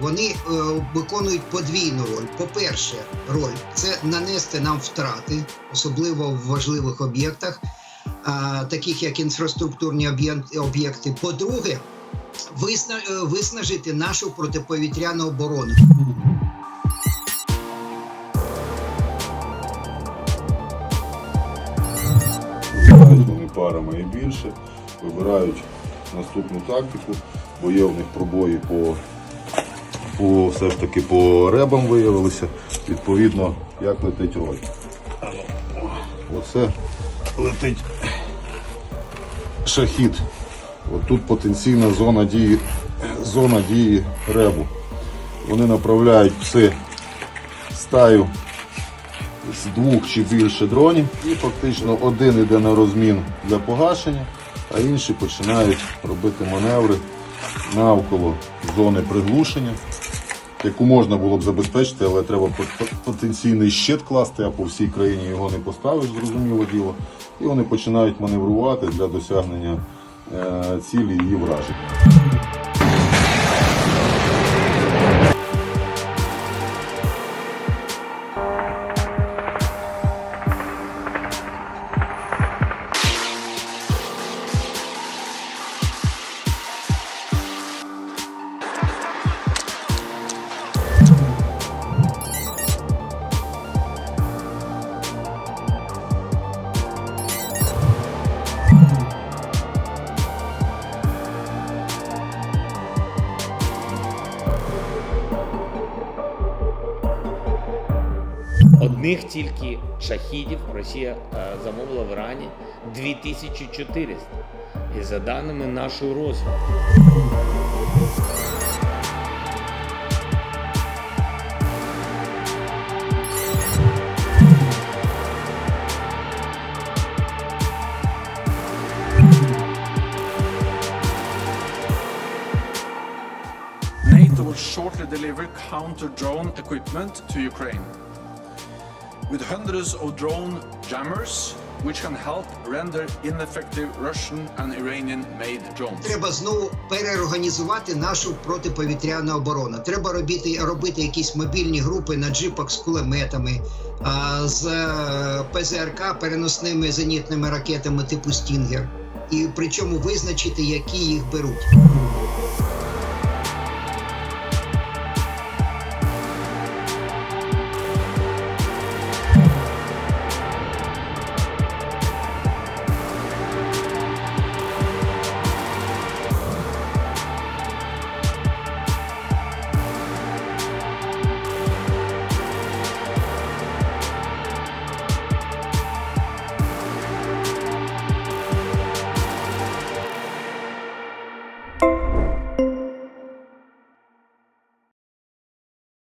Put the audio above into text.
вони е, виконують подвійну роль. По-перше, роль це нанести нам втрати, особливо в важливих об'єктах, таких як інфраструктурні об'єкти. По-друге, е, виснажити нашу протиповітряну оборону. Парами і більше, вибирають наступну тактику, бо є в них пробої по, по все ж таки по ребам виявилися. Відповідно, як летить роль. Оце летить шахід. Тут потенційна зона дії, зона дії ребу. Вони направляють пси стаю з двох чи більше дронів, і фактично один йде на розмін для погашення, а інші починають робити маневри навколо зони приглушення, яку можна було б забезпечити, але треба пот- пот- потенційний щит класти, а по всій країні його не поставиш, зрозуміло діло. І вони починають маневрувати для досягнення е, цілі її враження. Одних тільки шахідів Росія е, замовила в Ірані 2400. І за даними нашої розвідки. NATO will shortly deliver counter drone equipment to Ukraine. With hundreds of drone jammers, which can help render ineffective Russian and Iranian made drones. Треба знову переорганізувати нашу протиповітряну оборону. Треба робити, робити якісь мобільні групи на джипах з кулеметами, з е, ПЗРК переносними зенітними ракетами типу Стінгер. І причому визначити, які їх беруть.